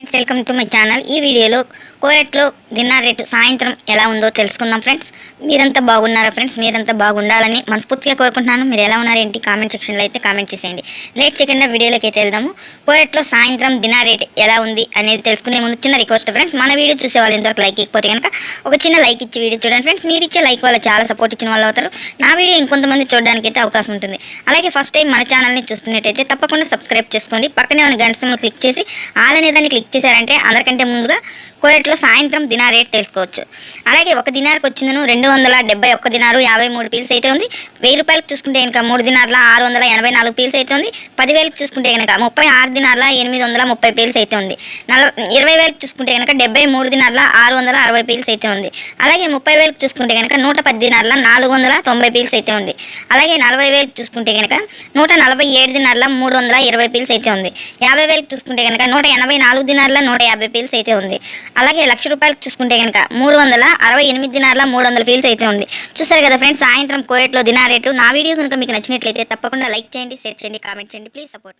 Friends welcome to my channel ఈ వీడియోలో కోయట్లో dinner rate సాయంత్రం ఎలా ఉందో తెలుసుకుందాం ఫ్రెండ్స్. మీరంతా బాగున్నారా ఫ్రెండ్స్? మీరంతా బాగుండాలని మనస్ఫూర్తిగా కోరుకుంటున్నాను. మీరు ఎలా ఉన్నారు ఏంటి? కామెంట్ సెక్షన్లో అయితే కామెంట్ చేసేయండి. లేట్ చేయకుండా వీడియోలోకి అయితే వెళ్దాము. కోయట్లో సాయంత్రం డిన్నర్ రేట్ ఎలా ఉంది అనేది తెలుసుకునే ముందు చిన్న రిక్వెస్ట్ ఫ్రెండ్స్. మన వీడియో చూసే వాళ్ళు ఇంతవరకు లైక్ ఇకపోతే కనుక ఒక చిన్న లైక్ ఇచ్చి వీడియో చూడండి ఫ్రెండ్స్. మీరు ఇచ్చే లైక్ వల్ల చాలా సపోర్ట్ ఇచ్చిన వాళ్ళు అవుతారు. నా వీడియో ఇంకొంతమంది చూడడానికి అయితే అవకాశం ఉంటుంది. అలాగే ఫస్ట్ టైం మన ఛానల్ని చూస్తున్నట్టయితే తప్పకుండా సబ్స్క్రైబ్ చేసుకోండి. పక్కనే ఉన్న గంట క్లిక్ చేసి ఆల్ అనేదాన్ని క్లిక్ చేశారంటే అందరికంటే ముందుగా కోయట్లో సాయంత్రం దినార్ రేట్ తెలుసుకోవచ్చు. అలాగే ఒక దినార్కి వచ్చిందను రెండు వందల డెబ్బై ఒక్క దినారు యాభై మూడు పీల్స్ అయితే ఉంది. వెయ్యి రూపాయలకు చూసుకుంటే కనుక మూడు దినార్ల ఆరు వందల ఎనభై నాలుగు పీల్స్ అయితే ఉంది. పదివేలకు చూసుకుంటే కనుక ముప్పై ఆరు దినార్ల ఎనిమిది వందల ముప్పై పీల్స్ అయితే ఉంది. నల ఇరవై వేలకు చూసుకుంటే కనుక డెబ్బై మూడు దినార్ల ఆరు వందల అరవై పీల్స్ అయితే ఉంది. అలాగే ముప్పై వేలకు చూసుకుంటే కనుక నూట పది దినార్ల నాలుగు వందల తొంభై పీల్స్ అయితే ఉంది. అలాగే నలభై వేలకు చూసుకుంటే కనుక నూట నలభై ఏడు దినార్ల మూడు వందల ఇరవై పీల్స్ అయితే ఉంది. యాభై వేలకు చూసుకుంటే కనుక నూట ఎనభై నాలుగు దినార్ల నూట యాభై పీల్స్ అయితే ఉంది. అలాగే లక్ష రూపాయలు చూసుకుంటే కనుక మూడు వందల అరవై ఎనిమిది దినార్ల మూడు వందల ఫీల్స్ అయితే ఉంది. చూసారు కదా ఫ్రెండ్స్ సాయంత్రం కోయట్లో దినార్ రేటు నా వీడియో కనుక మీకు నచ్చినట్లయితే తప్పకుండా లైక్ చేయండి షేర్ చేయండి కామెంట్ చేయండి. Please support